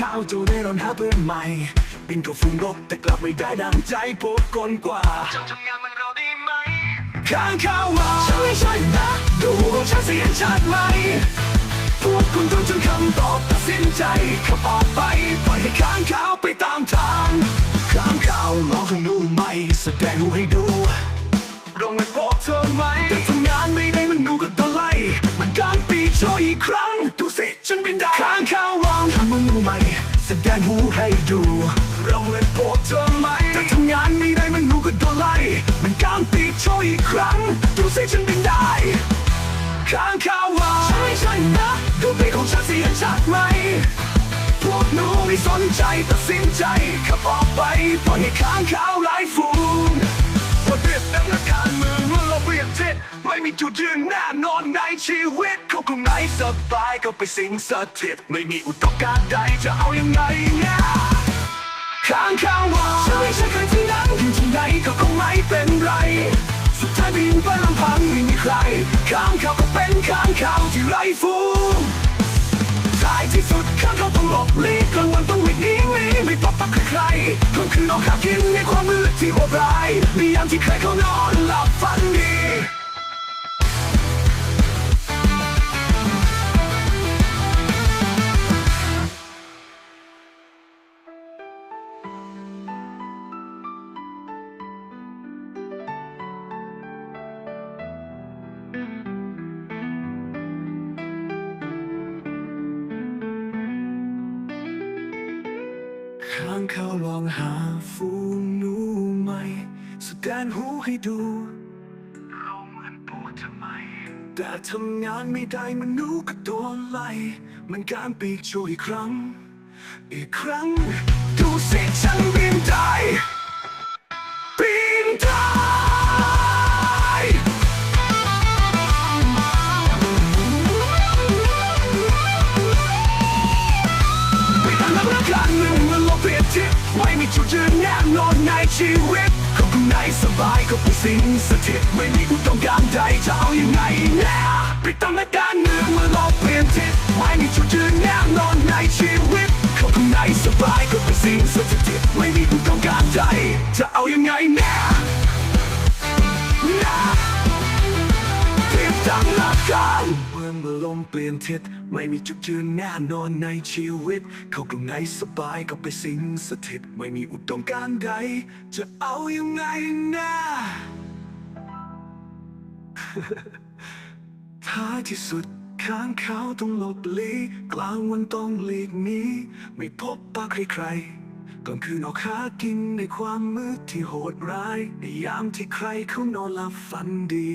ข้าวโจได้รอนหาเพื่อนใหม่บินกับฟุ้งรบแต่กลับไม่ได้ดังใจปวดกลกว่าจะทำงานมันเราได้ไหมข้างข้าวว่าใช่ใช่นะดูของฉันเสียงชัดไหมพวกคุณต้องจนคำตอบตัดสินใจขับออกไปปล่อยให้ข้างข้าวไปตามทางข้างข้าวลองให้ดูไหมแสดงให้ดูลองไม่บอกเธอไหมแต่ทำงานไม่ได้มันดูกันตะไลมันกลางปีโชว์อีกครั้งดูสิฉันเป็นได้ข้างข้าวลองทำมันดูไหม แสดงหูให้ดูลองเลยบอกเธอไหมแต่ทำงานไม่ได้มันดูกันตะไล่มันกลางปีโชว์อีกครั้ง ดูสิฉันเป็นได้ข้างข่าวว่าใช่ใช่นะดูเพลงของฉันเสียชัดไหมพวกหนูไม่สนใจตัดสินใจขับออกไปปล่อยให้ข้างข่าวไล่ฟูงว่าเรียบดังอาการเมืองว่าเราเปรียบเทียบไม่มีจุดยืนแน่นอนในชีวิตเขาคงไหนสบายก็ไปสิงสถิตไม่มีอุตการใดจะเอา ไงเนี่ยข้างข้าวว่าฉันไม่ใช่ใครที่นั้นอยู่ที่ไหนก็คงไม่เป็นไร สุดท้ายบินไปลำพังไม่มีใคร ข้างเขาก็เป็นข้างเขาที่ไร้ฟูงท้ายที่สุดข้างเขาต้องหลบหลีกกลางวันต้องวิ่งหนีหนีไม่ปรับปักใครๆกลางคืนออกหากินในความมืดที่โหด ข้างเขาลองหาฟูงหนูใหมแสดงหูให้ดูเราเหมือนปวดทำไม แต่ทำงานไม่ได้มันหนูก็ตัวไล่มันการปีกโชว์อีกครั้ง อีกครั้ง ดูสิฉันบินได้ ลบเปลี่ยนทิศไม่มีจุดยืนแน่นอนในชีวิตเขาข้างในสบายก็ไปสิงสถิตไม่มีอุดมการใดจะเอาอยังไงแน่ปิดตำนานการเมืองมันลบเปลี่ยนทิศไม่มีจุดยืนแน่นอนในชีวิตเขาข้างในสบายก็ไปสิงสถิตไม่มีอุดมการใดจะเอาอยังไงแน่แน่ทิศทางหลักการ เมื่อลมเปลี่ยนทิศไม่มีจุดยืนแน่นอนในชีวิต เขากลุ่มไหนสบายก็ไปสิงสถิต ไม่มีอุดมการใด จะเอายังไงนะท้ายที่สุดข้างเขาต้องหลบลีกกลางวันต้องหลีกหนีไม่พบปะใครๆกลางคืนออกหากินในความมืดที่โหดร้ายในยามที่ใครเขานอนหลับฝันดี